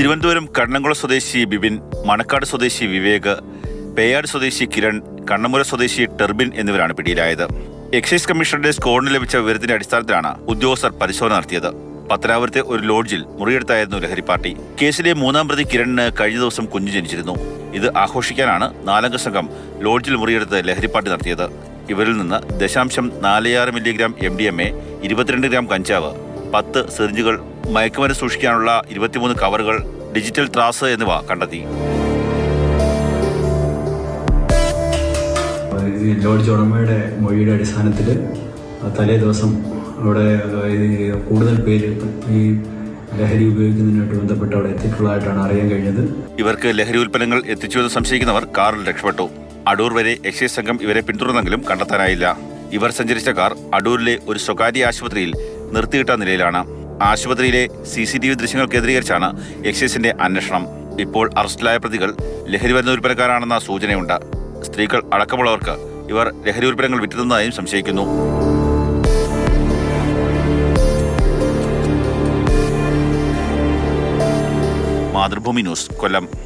തിരുവനന്തപുരം കണ്ണംകുളം സ്വദേശി ബിബിൻ മണക്കാട് സ്വദേശി വിവേക് പേയാട് സ്വദേശി കിരൺ കണ്ണമുര സ്വദേശി ടെർബിൻ എന്നിവരാണ് പിടിയിലായത്. എക്സൈസ് കമ്മീഷണറുടെ സ്കോഡിന് ലഭിച്ച വിവരത്തിന്റെ അടിസ്ഥാനത്തിലാണ് ഉദ്യോഗസ്ഥർ പരിശോധന നടത്തിയത്. പത്തനാപുരത്തെ ഒരു ലോഡ്ജിൽ മുറിയെടുത്തായിരുന്നു ലഹരി പാർട്ടി. കേസിലെ മൂന്നാം പ്രതി കിരണിന് കഴിഞ്ഞ ദിവസം കുഞ്ഞു ജനിച്ചിരുന്നു. ഇത് ആഘോഷിക്കാനാണ് നാലംഗ സംഘം ലോഡ്ജിൽ മുറിയെടുത്ത് ലഹരി പാർട്ടി നടത്തിയത്. ഇവരിൽ നിന്ന് ദശാംശം നാല് milligram M D M A ഇരുപത്തിരണ്ട് ഗ്രാം കഞ്ചാവ് പത്ത് സിറിഞ്ചുകൾ മയക്കുമരുന്ന് സൂക്ഷിക്കാനുള്ള ഇരുപത്തിമൂന്ന് കവറുകൾ ഡിജിറ്റൽ ത്രാസ് എന്നിവ കണ്ടെത്തി. ലോഡ്ജ് ഉടമയുടെ മൊഴിയുടെ അടിസ്ഥാനത്തിൽ തലേ ദിവസം അവിടെ കൂടുതൽ പേര് ഈ ലഹരി ഉപയോഗിക്കുന്നതിനായിട്ട് ബന്ധപ്പെട്ട് അവിടെ എത്തിയിട്ടുള്ളതായിട്ടാണ് അറിയാൻ കഴിഞ്ഞത്. ഇവർക്ക് ലഹരി ഉൽപ്പന്നങ്ങൾ എത്തിച്ചുവെന്ന് സംശയിക്കുന്നവർ കാറിൽ രക്ഷപ്പെട്ടു. അടൂർ വരെ എക്സൈസ് സംഘം ഇവരെ പിന്തുടർന്നെങ്കിലും കണ്ടെത്താനായില്ല. ഇവർ സഞ്ചരിച്ച കാർ അടൂരിലെ ഒരു സ്വകാര്യ ആശുപത്രിയിൽ നിർത്തിയിട്ട നിലയിലാണ്. ആശുപത്രിയിലെ സി സി ടി വി ദൃശ്യങ്ങൾ കേന്ദ്രീകരിച്ചാണ് എക്സൈസിന്റെ അന്വേഷണം. ഇപ്പോൾ അറസ്റ്റിലായ പ്രതികൾ ലഹരി മരുന്ന് ഉൽപ്പന്നക്കാരാണെന്ന സൂചനയുണ്ട്. സ്ത്രീകൾ അടക്കമുള്ളവർക്ക് ഇവർ ലഹരി ഉൽപ്പന്നങ്ങൾ വിറ്റുന്നതായും സംശയിക്കുന്നു. മാതൃഭൂമി ന്യൂസ് കൊല്ലം.